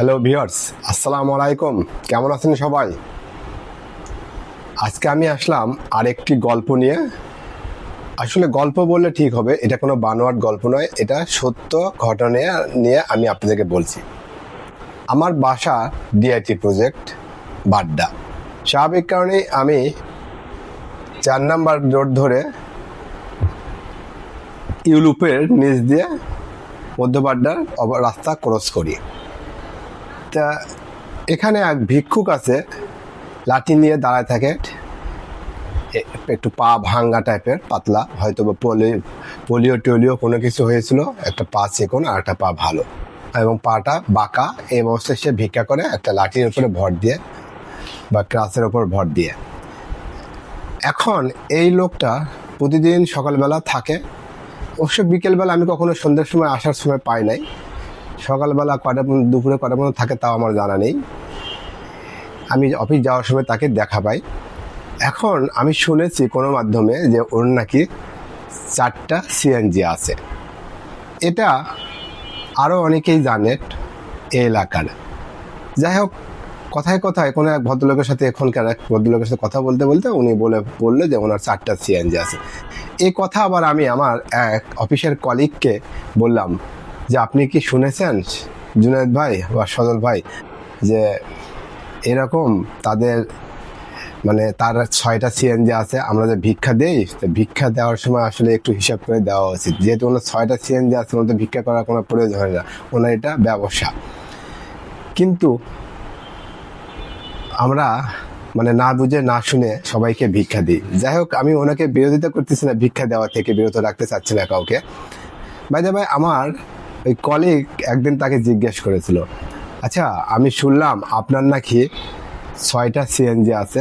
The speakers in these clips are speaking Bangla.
হ্যালো ভিউয়ার্স আসসালামু আলাইকুম কেমন আছেন সবাই? আজকে আমি আসলাম আরেকটি গল্প নিয়ে। আসলে গল্প বললে ঠিক হবে, এটা কোনো বানোয়াট গল্প নয়, এটা সত্য ঘটনা নিয়ে আমি আপনাদেরকে বলছি। আমার বাসা ডিআইটি প্রজেক্ট বাড্ডা। স্বাভাবিক কারণেই আমি চার নাম্বার রোড ধরে ইউলুপের নিচ দিয়ে মধ্যবাড্ডার অব- রাস্তা ক্রস করি। তা এখানে এক ভিক্ষুক আছে, লাঠি নিয়ে দাঁড়ায় থাকে। একটু পা ভাঙ্গা টাইপের, পাতলা, হয়তো বা পোলিও পোলিও টোলিও কোনো কিছু হয়েছিল, একটা পা চেকন আর একটা পা ভালো। এবং পাটা বাঁকা, এই অবস্থায় সে ভিক্ষা করে, একটা লাঠির উপরে ভর দিয়ে বা ক্রাসের ওপর ভর দিয়ে। এখন এই লোকটা প্রতিদিন সকালবেলা থাকে। অবশ্য বিকেলবেলা আমি কখনো সন্ধ্যের সময়, আসার সময় পাই নাই। সকালবেলা কটা পর্যন্ত, দুপুরে কটা পর্যন্ত থাকে তাও আমার জানা নেই। আমি অফিস যাওয়ার সময় তাকে দেখা পাই। এখন আমি শুনেছি কোনো মাধ্যমে যে ওর নাকি চারটা সিএনজি আছে। এটা আরও অনেকেই জানে এই এলাকার। যাই হোক, কথায় কথায় কোনো এক ভদ্রলোকের সাথে এখনকার এক ভদ্রলোকের সাথে কথা বলতে বলতে উনি বলে, বলল যে ওনার চারটা সিএনজি আছে। এই কথা আবার আমি আমার এক অফিসের কলিগকে বললাম যে আপনি কি শুনেছেন, জুনায়দ ভাই বা সজল ভাই, যে এরকম তাদের মানে তার ছয়টা সিএনজি আছে, আমরা যে ভিক্ষা দেই ভিক্ষা দেওয়ার সময় আসলে একটু হিসাব করে দেওয়া উচিত। যেহেতু ওনার ছয়টা সিএনজি আছে ওনার ভিক্ষা করার কোনো প্রয়োজন হয় না। ওনার এটা ব্যবসা। কিন্তু আমরা মানে না বুঝে, না শুনে সবাইকে ভিক্ষা দিই। যাই হোক, আমি ওনাকে বিরোধিতা করতেছি না ভিক্ষা দেওয়া থেকে, বিরত রাখতে চাচ্ছি না কাউকে। ভাই ভাই আমার ওই কলিগ একদিন তাকে জিজ্ঞেস করেছিল আচ্ছা আমি শুনলাম আপনার নাকি ছয়টা সিএনজি আছে।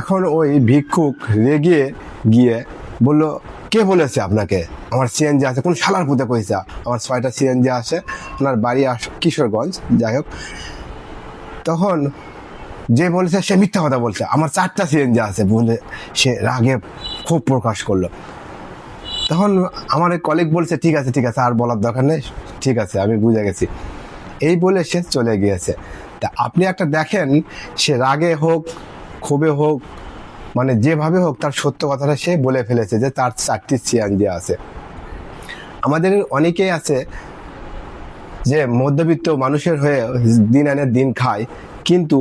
এখন ওই ভিক্ষুক রেগে গিয়ে বলল, কে বলেছে আপনাকে? আমার সিএনজি আছে, কোন শালার পুঁতে কইছা? আমার ছয়টা সিএনজি আছে, আপনার বাড়ি আস কিশোরগঞ্জ, যাই হোক। তখন যে বলেছে সে মিথ্যা কথা বলছে। আমার চারটা সিএনজি আছে বলে সে রাগে খুব প্রকাশ করল। তখন আমার এক কলিগ বলছে, ঠিক আছে ঠিক আছে, আর বলার দরকার নেই, ঠিক আছে, আমি বুঝে গেছি। এই বলে সে চলে গিয়েছে। তা আপনি একটা দেখেন, সে রাগে হোক, ক্ষোভে হোক মানে যেভাবে হোক, তার সত্য কথাটা সে বলে ফেলেছে যে তার চারটি সিএনজি আছে। আমাদের অনেকেই আছে যে মধ্যবিত্ত মানুষের হয়ে দিন আনে দিন খায়, কিন্তু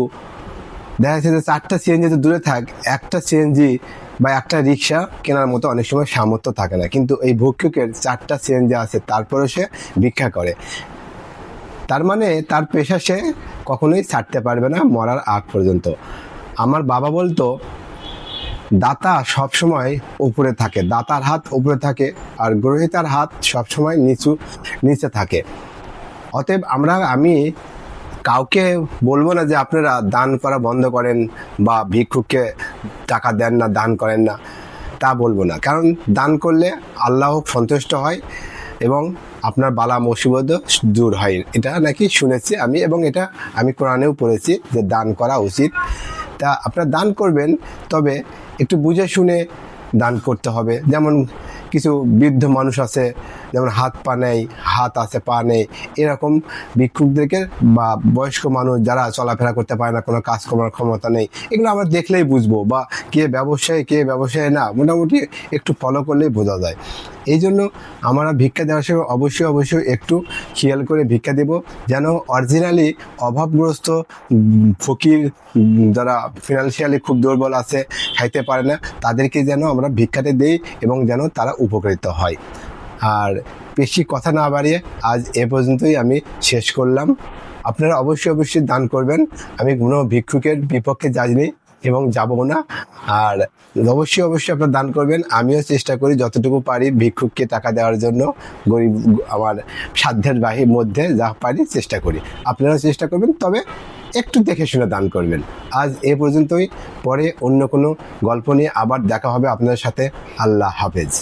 দেখা যাচ্ছে যে চারটা সিএনজি তো দূরে থাক, একটা সিএনজি বা একটা রিক্সা কেনার মতো অনেক সময় সামর্থ্য থাকে না। কিন্তু এই ভক্ষকের চারটা সিএনজি আছে, তারপরেও সে ভিক্ষা করে। তার মানে তার পেশা সে কখনোই ছাড়তে পারবে না মরার আগ পর্যন্ত। আমার বাবা বলতো, দাতা সবসময় উপরে থাকে, দাতার হাত উপরে থাকে আর গ্রহিতার হাত সবসময় নিচু, নিচে থাকে। অতএব আমরা, আমি কাউকে বলব না যে আপনারা দান করা বন্ধ করেন বা ভিক্ষুককে টাকা দেন না, দান করেন না, তা বলব না। কারণ দান করলে আল্লাহ সন্তুষ্ট হয় এবং আপনার বালা মুসিবত দূর হয়। এটা নাকি শুনেছি আমি এবং এটা আমি কোরআনেও পড়েছি যে দান করা উচিত। তা আপনার দান করবেন, তবে একটু বুঝে শুনে দান করতে হবে। যেমন কিছু বৃদ্ধ মানুষ আছে, যেমন হাত পা নেই, হাত আছে, পা নেই, এরকম ভিক্ষুকদেরকে বা বয়স্ক মানুষ যারা চলাফেরা করতে পারে না, কোনো কাজ করার ক্ষমতা নেই, এগুলো আমরা দেখলেই বুঝব বা কে ব্যবসায়ী কে ব্যবসায়ী না, মোটামুটি একটু ফলো করলেই বোঝা যায়। এই জন্য আমরা ভিক্ষা দেওয়ার সময় অবশ্যই অবশ্যই একটু খেয়াল করে ভিক্ষা দেব, যেন অরিজিনালি অভাবগ্রস্ত ফকির যারা ফিনান্সিয়ালি খুব দুর্বল আছে, খাইতে পারে না, তাদেরকে যেন আমরা ভিক্ষাতে দেই এবং যেন তারা উপকৃত হয়। আর বেশি কথা না বাড়িয়ে আজ এ পর্যন্তই আমি শেষ করলাম। আপনারা অবশ্যই অবশ্যই দান করবেন। আমি কোনো ভিক্ষুকের বিপক্ষে যাইনি এবং যাব না। আর অবশ্যই অবশ্যই আপনারা দান করবেন। আমিও চেষ্টা করি যতটুকু পারি ভিক্ষুককে টাকা দেওয়ার জন্য, গরিব আমার সাধ্যের বাহির মধ্যে যা পারি চেষ্টা করি। আপনারাও চেষ্টা করবেন, তবে একটু দেখে শুনে দান করবেন। আজ এ পর্যন্তই। পরে অন্য কোনো গল্প নিয়ে আবার দেখা হবে আপনাদের সাথে। আল্লাহ হাফেজ।